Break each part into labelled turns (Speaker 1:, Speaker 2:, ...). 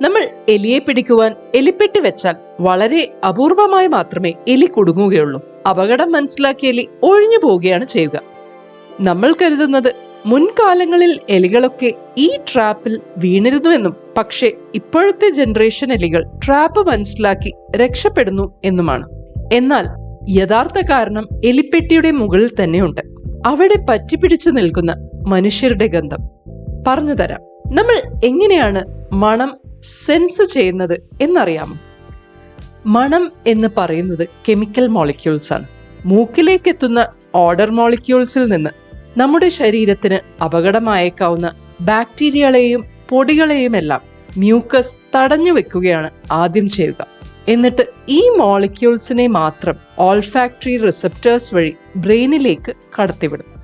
Speaker 1: നമ്മൾ എലിയെ പിടിക്കുവാൻ എലിപ്പെട്ടി വെച്ചാൽ വളരെ അപൂർവമായി മാത്രമേ എലി കുടുങ്ങുകയുള്ളൂ. അപകടം മനസ്സിലാക്കിയ എലി ഒഴിഞ്ഞു പോവുകയാണ് ചെയ്യുക. നമ്മൾ കരുതുന്നത് മുൻകാലങ്ങളിൽ എലികളൊക്കെ ഈ ട്രാപ്പിൽ വീണിരുന്നുവെന്നും പക്ഷേ ഇപ്പോഴത്തെ ജനറേഷൻ എലികൾ ട്രാപ്പ് മനസ്സിലാക്കി രക്ഷപ്പെടുന്നു എന്നുമാണ്. എന്നാൽ യഥാർത്ഥ കാരണം എലിപ്പെട്ടിയുടെ മുകളിൽ തന്നെയുണ്ട്. അവിടെ പറ്റിപ്പിടിച്ചു നിൽക്കുന്ന മനുഷ്യരുടെ ഗന്ധം. പറഞ്ഞുതരാം. നമ്മൾ എങ്ങനെയാണ് മണം സെൻസ് ചെയ്യുന്നത് എന്നറിയാമോ? മണം എന്ന് പറയുന്നത് കെമിക്കൽ മോളിക്യൂൾസ് ആണ് മൂക്കിലേക്ക് എത്തുന്ന ഓർഡർ മോളിക്യൂൾസിൽ നിന്ന് നമ്മുടെ ശരീരത്തിന് അപകടമായേക്കാവുന്ന ബാക്ടീരിയകളെയും പൊടികളെയുമെല്ലാം മ്യൂക്കസ് തടഞ്ഞു വെക്കുകയാണ് ആദ്യം ചെയ്യുക. എന്നിട്ട് ഈ മോളിക്യൂൾസിനെ മാത്രം ഓൾഫാക്ടറി റിസപ്റ്റേഴ്സ് വഴി ബ്രെയിനിലേക്ക് കടത്തിവിടും.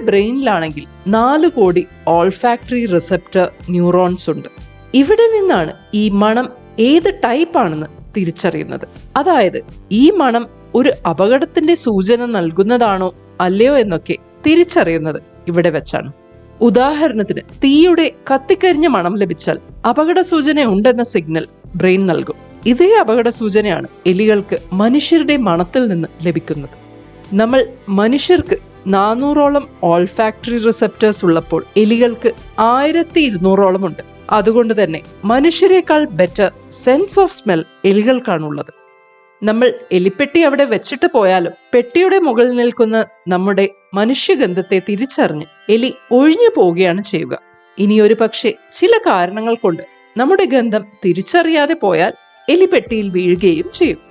Speaker 1: ബ്രെയിനിലാണെങ്കിൽ നാല് കോടി ഓൾഫാക്ടറി റിസെപ്റ്റർ ന്യൂറോൺസ് ഉണ്ട്. ഇവിടെ നിന്നാണ് ഈ മണം ഏത് ടൈപ്പ് ആണെന്ന് തിരിച്ചറിയുന്നത്. അതായത് ഈ മണം ഒരു അപകടത്തിന്റെ സൂചന നൽകുന്നതാണോ അല്ലയോ എന്നൊക്കെ തിരിച്ചറിയുന്നത് ഇവിടെ വെച്ചാണ്. ഉദാഹരണത്തിന് തീയുടെ കത്തിക്കരിഞ്ഞ മണം ലഭിച്ചാൽ അപകട സൂചന ഉണ്ടെന്ന സിഗ്നൽ ബ്രെയിൻ നൽകും. ഇതേ അപകട സൂചനയാണ് എലികൾക്ക് മനുഷ്യരുടെ മണത്തിൽ നിന്ന് ലഭിക്കുന്നത്. നമ്മൾ മനുഷ്യർക്ക് നാനൂറോളം ഓൾഫാക്ടറി റിസെപ്റ്റേഴ്സ് ഉള്ളപ്പോൾ എലികൾക്ക് ആയിരത്തി ഇരുന്നൂറോളം ഉണ്ട് അതുകൊണ്ട് തന്നെ മനുഷ്യരെക്കാൾ ബെറ്റർ സെൻസ് ഓഫ് സ്മെൽ എലികൾക്കാണുള്ളത്. നമ്മൾ എലിപ്പെട്ടി അവിടെ വെച്ചിട്ട് പോയാലും പെട്ടിയുടെ മുകളിൽ നിൽക്കുന്ന നമ്മുടെ മനുഷ്യഗന്ധത്തെ തിരിച്ചറിഞ്ഞ് എലി ഒഴിഞ്ഞു പോവുകയാണ് ചെയ്യുക. ഇനി പക്ഷേ ചില കാരണങ്ങൾ കൊണ്ട് നമ്മുടെ ഗന്ധം തിരിച്ചറിയാതെ പോയാൽ എലിപ്പെട്ടിയിൽ വീഴുകയും ചെയ്യും.